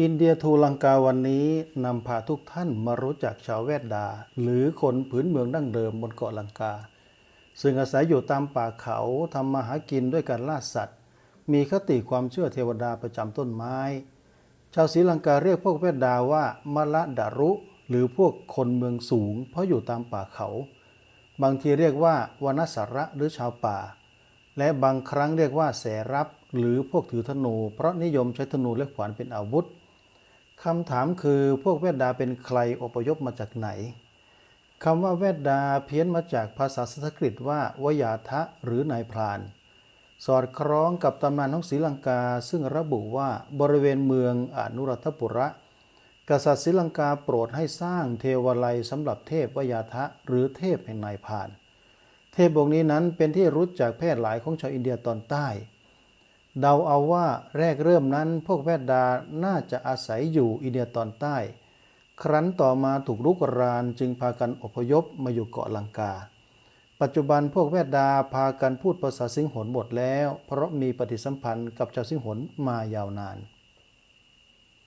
อินเดียทูลังกาวันนี้นำพาทุกท่านมารู้จักชาวเวดดา หรือคนผืนเมืองดั้งเดิมบนเกาะลังกา ซึ่งอาศัยอยู่ตามป่าเขาทำมาหากินด้วยการล่าสัตว์ มีคติความเชื่อเทวดาประจำต้นไม้ ชาวศรีลังกาเรียกพวกเวดดาว่า มละดารุ หรือพวกคนเมืองสูง เพราะอยู่ตามป่าเขา บางทีเรียกว่าวานสาระหรือชาวป่า และบางครั้งเรียกว่าแสรับ หรือพวกถือธนูเพราะนิยมใช้ธนูและขวานเป็นอาวุธคำถามคือพวกเวดดาเป็นใครอพยพมาจากไหนคำว่าเวดดาเพี้ยนมาจากภาษาสันสกฤตว่าวาทะหรือนายพราน สอดคล้องกับตำนานของศรีลังกาซึ่งระบุว่าบริเวณเมืองอนุรัฐปุระ กษัตริย์ศรีลังกาโปรดให้สร้างเทวาลัยสำหรับเทพวยาทะหรือเทพแห่งนายพาน เทพองค์นี้นั้นเป็นที่รู้จักแพร่หลายของชาวอินเดียตอนใต้ เดาเอาว่าแรกเริ่มนั้นพวกแวดดาน่าจะอาศัยอยู่อินเดียตอนใต้ ครั้นต่อมาถูกรุกรานจึงพากันอพยพมาอยู่เกาะลังกา ปัจจุบันพวกแวดดาพากันพูดภาษาสิงหนหมดแล้ว เพราะมีปฏิสัมพันธ์กับชาวสิงหนมายาวนาน